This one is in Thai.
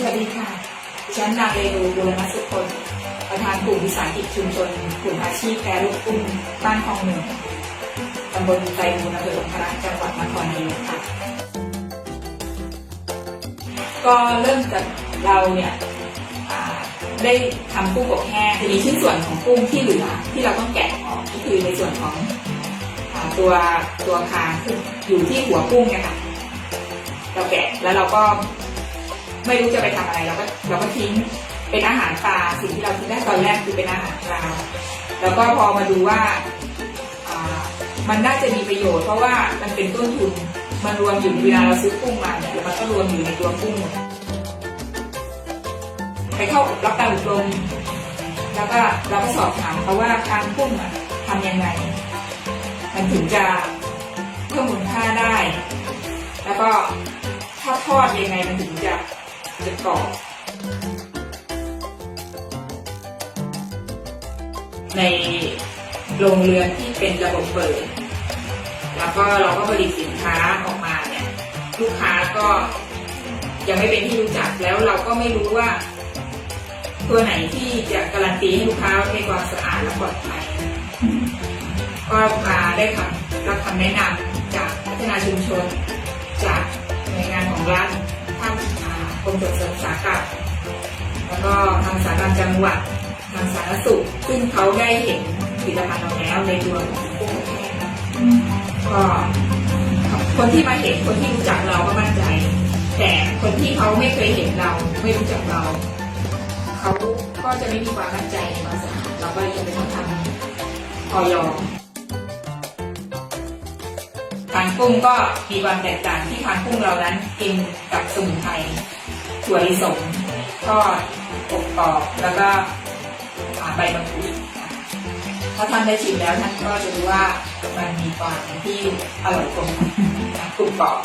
สวัสดีค่ะ ฉันนางเรนูบุรณสุคนประธานกลุ่มวิสาหกิจชุมชนกลุ่มอาชีพแปรรูปกุ้งบ้านคลองหนึ่งตำบลไตรมูลอำเภอองครักษ์จังหวัดนครนายกค่ะ ก็เริ่มจากเราเนี่ยได้ทำกุ้งอบแห้งจะมีชิ้นส่วนของกุ้งที่เหลือที่เราต้องแกะออกก็คือในส่วนของอตัวตัวคางคืออยู่ที่หัวกุ้งเนี่ยค่ะเราแกะแล้วเราก็ ไม่รู้จะไปทำอะไรเราก็เราก็ทิ้งเป็นอาหารปลาสิ่งที่เราคิดได้ตอนแรกคือเป็นอาหารปลาแล้วก็พอมาดูว่ามันน่าจะมีประโยชน์เพราะว่ามันเป็นต้นทุนมันรวมอยู่เวลาเราซื้อกุ้งมาเนี่ยมันก็รวมอยู่ในตัวกุ้งหมดไปเข้ารับการอบรมแล้วก็เราก็สอบถามเขาว่าทางกุ้งอะทำยังไง มันถึงจะเพิ่มมูลค่าได้ แล้วก็ถ้าทอดยังไงมันถึง จะจะกรอบในโรงเรือนที่เป็นระบบเปิด แล้วก็เราก็ผลิตสินค้าออกมาเนี่ยลูกค้าก็ยังไม่เป็นที่รู้จักแล้วเราก็ไม่รู้ว่า ตัวไหนที่จะการันตีให้ลูกค้าในความสะอาดและปลอดภัยก็มาได้คำรับคำแนะนำจากพัฒนาชุมชน ส่งเสริมอุตสาหกรรมแล้วก็ทางสาธารณจังหวัดทางสาธารณสุข ซึ่งเขาได้เห็นผลิตภัณฑ์เราแล้วในตัวของกุ้งแห้ก็คนที่มาเห็นคนที่รู้จักเราก็มั่นใจ แต่คนที่เขาไม่เคยเห็นเราไม่รู้จักเราเขาก็จะไม่มีความมั่นใจในความสะอาเราก็เลยจะไปต้งทำออย ทานกุ้งก็มีความแตกต่างที่ทานกุ้งเรานั้นกินกับสมุนไพรถั่วลิสงทอดอบกรอบแล้วก็อ่าใบมะกรูดค่ะถ้าท่านได้ชิมแล้วท่านก็จะรู้ว่ามันมีความที่อร่อยกลมกล่อมกรุบกรอบ